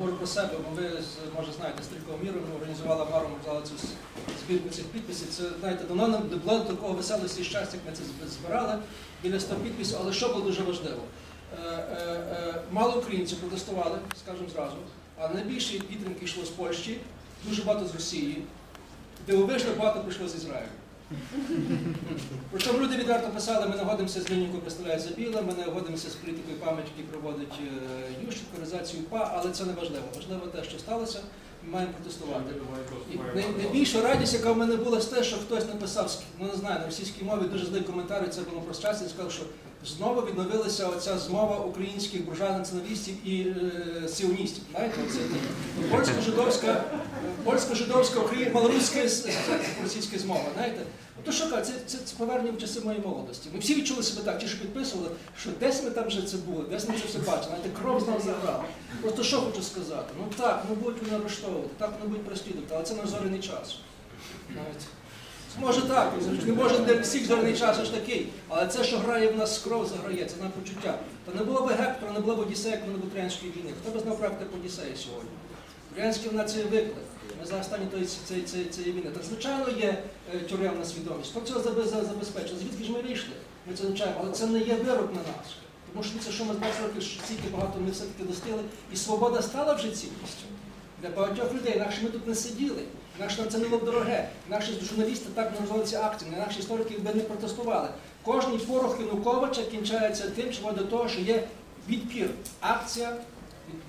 Говорю про себе, бо ви може знаєте, з Стрілковим міром організувала взяла цю збірку цих підписів. Це знаєте, давно не було такого веселості і щастя, як ми це збирали біля 100 підписів, але що було дуже важливо? Е, е, е, Мало українців протестували, скажімо зразу, а найбільші підтримки йшло з Польщі, дуже багато з Росії. Дивовижно багато прийшло з Ізраїлю. Причому люди відверто писали, ми нагодимося з лінійкою представляє Забіла, ми нагодимося з політикою пам'яті, які проводить е, Ющенко, реалізацію ПА, але це не важливо. Важливо те, що сталося, ми маємо протестувати. І найбільша радість, яка в мене була, з те, що хтось написав, ну не знаю, на російській мові дуже злий коментар, і це було про щастя, і сказав, що знову відновилася оця змова українських буржуа націоналістів і е, сіоністів. Знаєте, оце польсько-жидовська, польсько-жидовська, малоруська російська змова. Знаєте, то що це, це, це повернення в часи моєї молодості. Ми всі відчули себе так, ті, що підписували, що десь ми там вже це були, десь ми це все бачили, знаєте, кров з нас заграла. Просто що хочу сказати? Ну так, ну будуть вони арештовувати, так вони будуть переслідувати, але це на зоряний час. Навіть. Може так, не може для всіх зоряний час аж такий, але це, що грає в нас кров, заграє, це на почуття. Та не було б Гектора, не було б Одіссея, як не було Троянської війни. Хто б знав практику Одіссея сьогодні? Троянська вона це виклик. Ми останні тої цієї ці, ці, війни. Так звичайно є е, тюремна свідомість. Хто цього заbe- за- забезпечив? Звідки ж ми вийшли? Ми це навчаємо, але це не є вирок на нас. Тому що це, що ми з 20 років стільки багато ми все-таки достигли, і свобода стала вже цінністю. Для багатьох людей, інакше ми тут не сиділи, інакше нам це не було дороге, інакше журналісти так не розвивали ці акції, інакше історики би не протестували. Кожний порох Януковича кінчається тим, що до того, що є відпір. Акція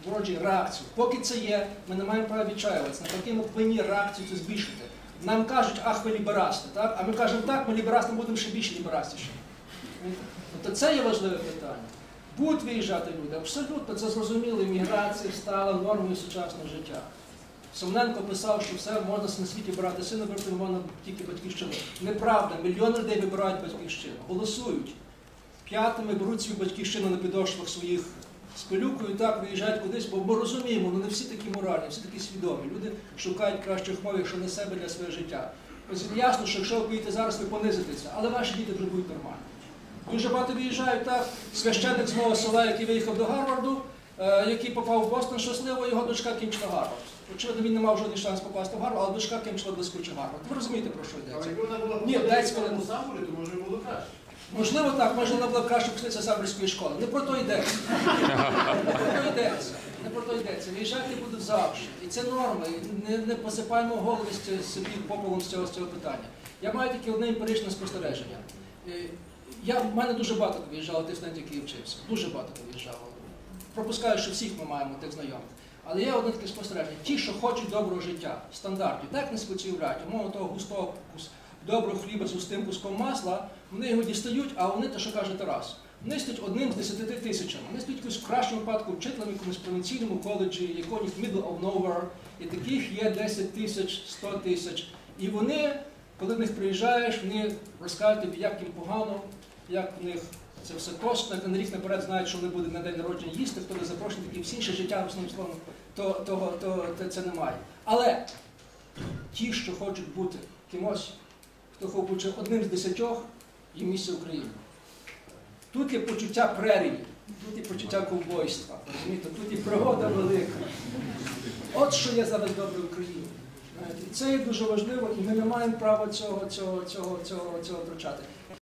відроджує реакцію. Поки це є, ми не маємо права відчаюватися. Навпаки, ми повинні реакцію цю збільшити. Нам кажуть, ах, ви ліберасти, так? А ми кажемо, так, ми ліберасти будемо ще більше ліберастіші. Тобто це є важливе питання. Будуть виїжджати люди, абсолютно це зрозуміло, імміграція стала нормою сучасного життя. Семененко писав, що все можна на світі брати сина, не можна тільки батьківщину. Неправда, мільйони людей вибирають батьківщину, голосують. П'ятими беруть свою батьківщину на підошвах своїх з пилюкою, так виїжджають кудись, бо ми розуміємо, ну не всі такі моральні, всі такі свідомі. Люди шукають кращих мов, якщо не себе для свого життя. Ось ясно, що якщо ви поїдете зараз, ви понизитеся, але ваші діти вже будуть нормальні. Дуже багато виїжджають так. Священник з мого села, який виїхав до Гарварду, е, який попав в Бостон щасливо, його дочка кінчила Гарвард. Очевидно, він не мав жодних шансів попасти в Гарвард, але дочка кінчила блискуче Гарвард. Ви розумієте, про що йдеться? якби вона була Ні, сказати. самбурі, то може було краще. Можливо, так, може вона була краще після Сабрської школи. Не про то йдеться. Не про то йдеться. Не про то йдеться. Виїжджати будуть завжди. І це норма. І не, не посипаємо голови собі попелом з цього, з цього питання. Я маю тільки одне емпіричне спостереження. Я, в мене дуже багато виїжджало тих студентів, які вчився. Дуже багато виїжджало. Пропускаю, що всіх ми маємо тих знайомих. Але є одне таке спостереження. Ті, що хочуть доброго життя, стандартів, так не спецівряті, мову того густого доброго хліба з густим куском масла, вони його дістають, а вони, те, що каже Тарас, вони стають одним з десяти тисячами. Вони стають якось в кращому випадку вчителем якомусь провінційному коледжі, якомусь middle of nowhere, і таких є 10 тисяч, 100 тисяч. І вони, коли в них приїжджаєш, вони розкажуть тобі, як їм погано, як в них це все як на рік наперед знають, що вони будуть на день народження їсти, хто не запрошений, такі всі інше життя, основним словом, то, того, то, то це немає. Але ті, що хочуть бути кимось, хто хоче одним з десятьох, є місце України. Тут є почуття прерії, тут є почуття ковбойства, розумієте, тут є пригода велика. От що є зараз добре в Україні. Знаєте, і Це є дуже важливо, і ми не маємо права цього, цього, цього, цього, цього втрачати.